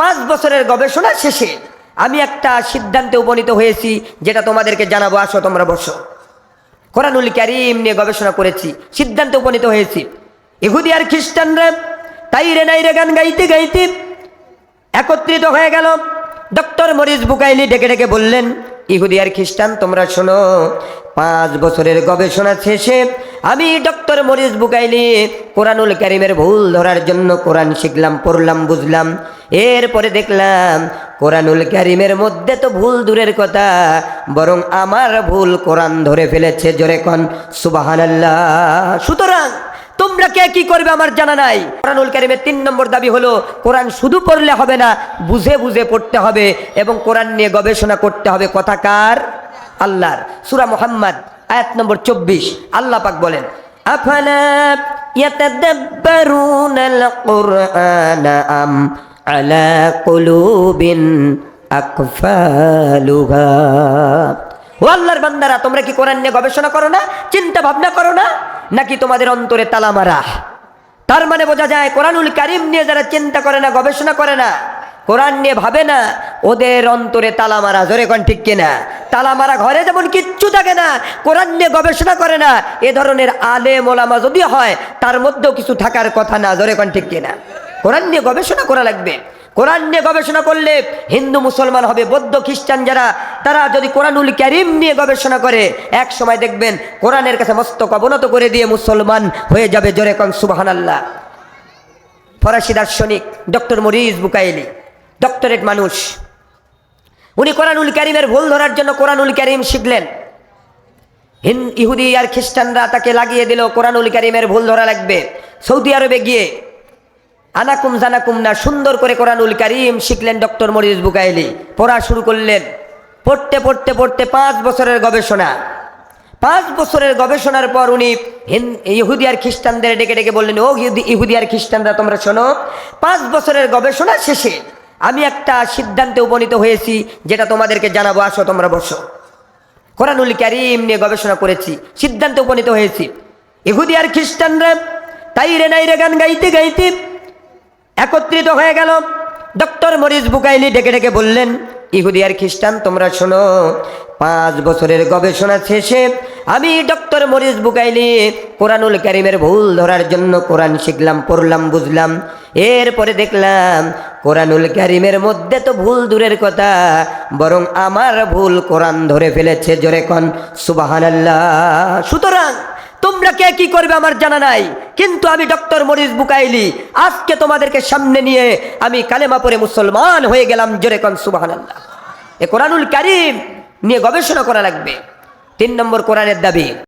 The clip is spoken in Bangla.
পাঁচ বছরের গবেষণা শেষে আমি একটা সিদ্ধান্তে উপনীত হয়েছি, যেটা তোমাদেরকে জানাব। আসো, তোমরা বসো। কোরআনুল ক্যারিম নিয়ে গবেষণা করেছি, সিদ্ধান্তে উপনীত হয়েছি। ইহুদি আর খ্রিস্টানরা তাই রে নাই রে গান গাইতে গাইতে একত্রিত হয়ে গেল। ডক্টর মরিস বুকাইলি ডেকে ডেকে বললেন ইহুদি আর খ্রিস্টান, তোমরা শোনো, পাঁচ বছরের গবেষণা শেষে আমি ডক্টর মরিস বুকাইলি কোরআনুল কারিমের ভুল ধরার জন্য কোরআন শিখলাম, পড়লাম, বুঝলাম। এরপরে দেখলাম, কোরআনুল কারিমের মধ্যে তো ভুল দূরের কথা, বরং আমার ভুল কোরআন ধরে ফেলেছে জোরে কন সুবাহান সুতরাং তোমরা কে কি করবে আমার জানা নাই। কোরআনুল কারিমের তিন নম্বর দাবি হলো, কোরআন শুধু পড়লে হবে না, বুঝে বুঝে পড়তে হবে এবং কোরআন নিয়ে গবেষণা করতে হবে। কথাকার আল্লাহর। সুরা মোহাম্মদ। আয়াত নম্বর চব্বিশ। আল্লাহ পাক বলেন, আফালা ইয়াতাদাব্বারুনাল কুরআনা আম আলা কুলুবিন বান্দারা, তোমরা কি কোরআন নিয়ে গবেষণা করো না? চিন্তা ভাবনা করো না? নাকি তোমাদের অন্তরে তালা মারা তার মানে বোঝা যায়, কোরআনুল কারিম নিয়ে যারা চিন্তা করে না, গবেষণা করে না, কোরআন নিয়ে ভাবে না, ওদের অন্তরে তালা মারা জোরে কোন ঠিক কিনা? তালা মারা ঘরে যেমন কিচ্ছু থাকে না, কোরআন নিয়ে গবেষণা করে না, এ ধরনের আলে মোলামা যদি হয়, তার মধ্যেও কিছু থাকার কথা না, জোরে কোন ঠিক কিনা? কোরআন নিয়ে গবেষণা করা লাগবে। কোরআন নিয়ে গবেষণা করলে হিন্দু মুসলমান হবে, বৌদ্ধ খ্রিস্টান যারা, তারা যদি কোরআনুল ক্যারিম নিয়ে গবেষণা করে, এক সময় দেখবেন কোরআনের কাছে মস্তক অবনত করে দিয়ে মুসলমান হয়ে যাবে, জোরে কন সুবাহান আল্লাহ ফরাসি দার্শনিক ডক্টর মরিজ বুকাইলি, ডক্টরেট মানুষ। উনি কোরআনুল ক্যারিমের ভুল ধরার জন্য কোরআনুল ক্যারিম শিখলেন। হিন, ইহুদি আর খ্রিস্টানরা তাকে লাগিয়ে দিল, কোরআনুল ক্যারিমের ভুল ধরা লাগবে। সৌদি আরবে গিয়ে আনাকুম জানাকুম না, সুন্দর করে কোরআনুল কারিম শিখলেন ডক্টর মরিস বুকাইলি। পড়া শুরু করলেন। পড়তে পড়তে পড়তে পাঁচ বছরের গবেষণা। পাঁচ বছরের গবেষণার পর উনি ইহুদি আর খ্রিস্টানদের ডেকে ডেকে বললেন, ও ইহুদি আর খ্রিস্টানরা, তোমরা শোনো, পাঁচ বছরের গবেষণা শেষে আমি একটা সিদ্ধান্তে উপনীত হয়েছি, যেটা তোমাদেরকে জানাব, আসো তোমরা বসো। কোরআনুল ক্যারিম নিয়ে গবেষণা করেছি, সিদ্ধান্তে উপনীত হয়েছি। ইহুদি আর খ্রিস্টানরা তাই রে নাই রে গান গাইতে গাইতে একত্রিত হয়ে গেল। ডক্টর মরিস বুকাইলি ডেকে ডেকে বললেন, ইহুদি আর খ্রিস্টান, তোমরা শোনো, পাঁচ বছরের গবেষণা শেষে আমি ডক্টর মরিস বুকাইলি কোরআনুল ক্যারিমের ভুল ধরার জন্য কোরআন শিখলাম, পড়লাম, বুঝলাম। এরপরে দেখলাম কোরআনুল কারিমের মধ্যে তো ভুল দূরের কথা, বরং আমার ভুল কোরআন ধরে ফেলেছে জোরে কন সুবাহান সুতরাং তোমরা কে কি করবে আমার জানা নাই, কিন্তু আমি ডক্টর মরিস বুকাইলি, আজকে তোমাদেরকে সামনে নিয়ে আমি কালেমা পরে মুসলমান হয়ে গেলাম জোরে কন সুবাহান আল্লাহ এ কোরআনুল কারিম নিয়ে গবেষণা করা লাগবে। তিন নম্বর কোরআনের দাবি